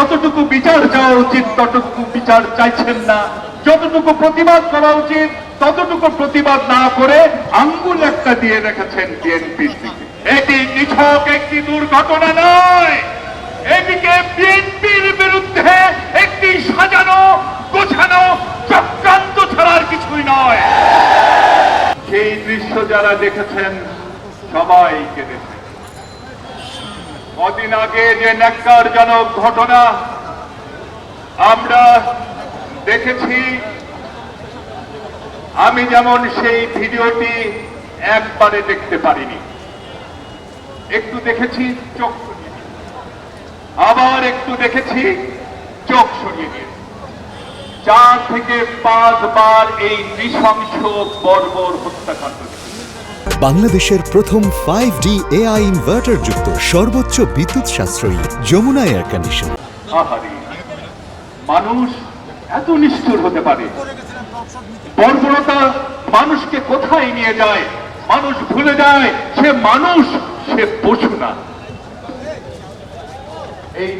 যতটুকু বিচার চাওয়া উচিত, ততটুকু বিচার চাইছেন না। যতটুকু প্রতিবাদ করা উচিত, ততটুকু প্রতিবাদ না করে আঙ্গুল একটা দিয়ে রেখেছেন বিএনপির দিকে এটি নিছক, একটি দুর্ঘটনা নয়। এদিকে বিএনপির বিরুদ্ধে একটি সাজানো, গোছানো, চক্রান্ত ছাড়ার কিছুই নয়। সেই দৃশ্য যারা দেখেছেন সবাই কেঁদেছে কদিন আগে যে ন্যাক্কারজনক ঘটনা আমরা দেখেছি, আমি যেমন সেই ভিডিওটি একবারে দেখতে পারিনি। একটু দেখেছি, চোখ আবার একটু দেখেছি, চোখ সরিয়ে নিয়ে চার থেকে পাঁচবার এই নৃশংস বর্বর হত্যাকাণ্ড। বাংলাদেশের প্রথম ফাইভ ডি এআই ইনভার্টার যুক্ত সর্বোচ্চ বিদ্যুৎ সাশ্রয়ী যমুনা এয়ার কন্ডিশন মানুষ এত নিষ্ঠুর হতে পারে। বর্বরতা মানুষকে কোথায় নিয়ে যায়? মানুষ ভুলে যায়, সে মানুষ, সে পশু না। এই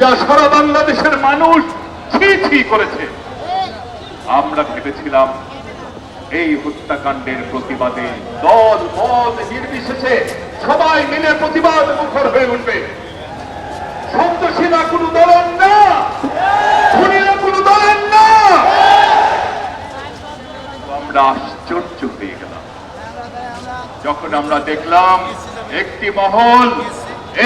যা সারা বাংলাদেশের মানুষ ছি ছি করেছে। আমরা ভেবেছিলাম এই হত্যাকাণ্ডের প্রতিবাদে দল মত নির্বিশেষে সবাই মিলে প্রতিবাদ মুখর হয়ে উঠবে। সন্তোষীরা কোনো দলের না খুনিরা কোনো দলের না। আমরা আশ্চর্য হয়ে গেলাম। যখন আমরা দেখলাম একটি মহল,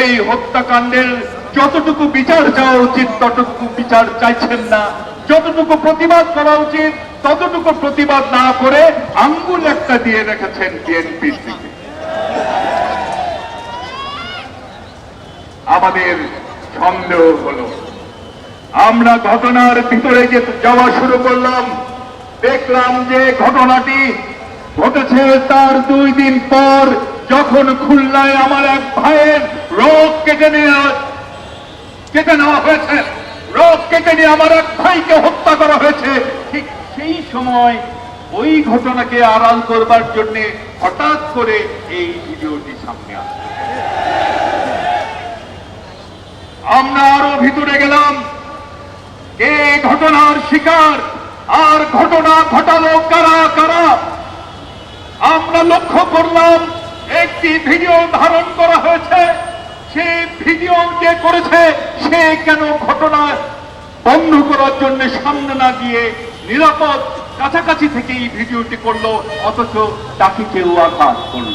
এই হত্যাকাণ্ডের যতটুকু বিচার চাওয়া উচিত, ততটুকু বিচার চাইছেন না। যতটুকু প্রতিবাদ করা উচিত, ততটুকু প্রতিবাদ না করে আঙ্গুল একটা দিয়ে রেখেছেন বিএনপির দিকে আমাদের সন্দেহ হলো, আমরা ঘটনার ভিতরে যাওয়া শুরু করলাম, দেখলাম যে ঘটনাটি ঘটেছে তার দুই দিন পর, যখন খুলনায় আমার এক ভাইয়ের রোগ কেটে নেওয়া কেটে নেওয়া হয়েছে। রোগ কেটে নিয়ে আমার এক ভাইকে হত্যা করা হয়েছে। ঠিক সেই সময় ওই ঘটনাকে আড়াল করবার জন্য হঠাৎ করে এই ভিডিওটি সামনে আসে আমরা আরও ভিতরে গেলাম। কে ঘটনার শিকার? আর ঘটনা ঘটালো কারা কারা? আমরা লক্ষ্য করলাম, একটি ভিডিও ধারণ করা হয়েছে। সেই ভিডিও যে করেছে, সে কেন ঘটনা বন্ধ করার জন্য সামনে না গিয়ে নিরাপদ কাছাকাছি থেকে এই ভিডিওটি করল, অথচ তাকে কেউ আঘাত করল।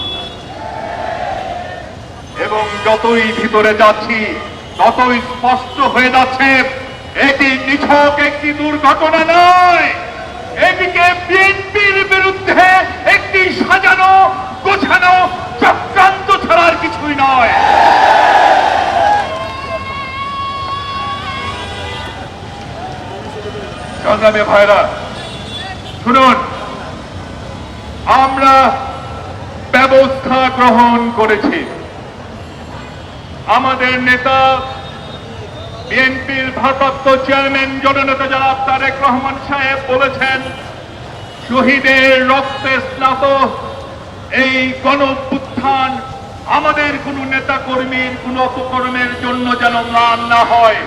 এবং যতই ভিতরে যাচ্ছি, ততই স্পষ্ট হয়ে যাচ্ছে, এটি নিছক একটি দুর্ঘটনা নয় এদিকে বিএনপির বিরুদ্ধে একটি সাজানো গোছানো চক্রান্ত ছাড়ার কিছুই নয় সংগ্রামী ভাইরা, শুনুন, আমরা ব্যবস্থা গ্রহণ করেছি। আমাদের নেতা, বিএনপির ভারপ্রাপ্ত চেয়ারম্যান জননেতা জনাব তারেক রহমান সাহেব বলেছেন, শহীদের রক্তে স্নাত, এই গণ আমাদের কোন নেতা কর্মীর কোন অপকর্মের জন্য যেন না হয়।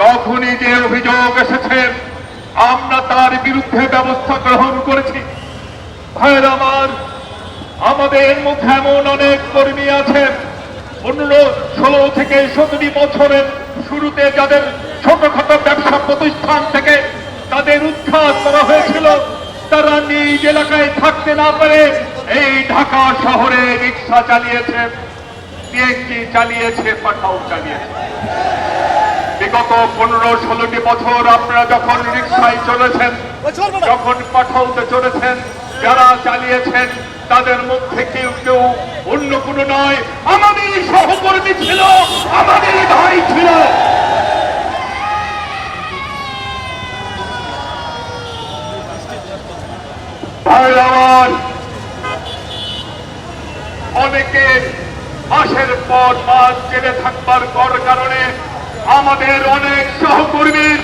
যখনই যে অভিযোগ এসেছে, আমরা তার বিরুদ্ধে ব্যবস্থা গ্রহণ করেছি। ভাইয়ের আমার, আমাদের মধ্যে এমন অনেক কর্মী আছেন। পনেরো ষোলো থেকে সতেরো বছরের শুরুতে যাদের ছোটখাটো ব্যবসা প্রতিষ্ঠান থেকে তাদের উদ্ধার করা হয়েছিল, তারা নিজ এলাকায় থাকতে না পারে এই ঢাকা শহরে রিক্সা চালিয়েছে চালিয়েছে, পাঠাও চালিয়েছে। বিগত পনেরো ষোলোটি বছর আপনারা যখন রিক্সায় চলেছেন, যখন পাঠাওতে চলেছেন, যারা চালিয়েছেন, তাদের মধ্যে কেউ কেউ অন্য কোনো নয় আমাদেরই সহকর্মী ছিল আমাদেরই ভাই ছিল। অনেকে মাসের পর মাস জেলে থাকবার কর কারণে আমাদের অনেক সহকর্মীর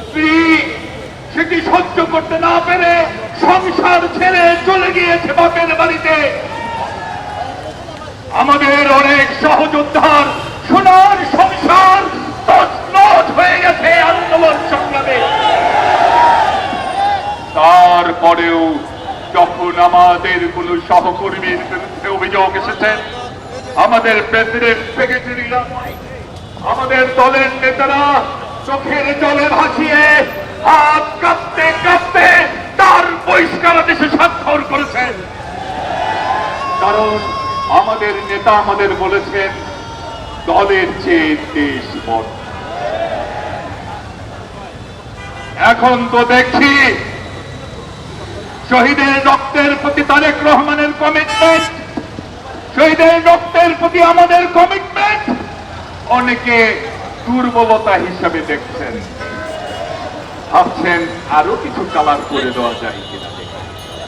স্ত্রী সেটি সহ্য করতে না পেরে সংসার ছেড়ে চলে গিয়েছে বাপের বাড়িতে? আমাদের অনেক সহযোদ্ধার সোনার সংসার হয়ে গেছে আন্দোলন সংগ্রামে। তারপরেও যখন আমাদের কোন সহকর্মীর বিরুদ্ধে অভিযোগ এসেছেন আমাদের প্রেসিডেন্ট সেক্রেটারিরা আমাদের দলের নেতারা চোখের জলে ভাসিয়ে হাত কাঁপতে কাঁপতে তার বহিষ্কার দেশে স্বাক্ষর করেছেন কারণ আমাদের নেতা আমাদের বলেছেন, দলের চেয়ে দেশ বড়। এখন তো দেখছি শহীদের রক্তের প্রতি তারেক রহমানের কমিটমেন্ট শহীদের রক্তের প্রতি আমাদের অনেকে দুর্বলতা হিসাবে দেখছেন। ভাবছেন আরও কিছু কালার করে দেওয়া যায়।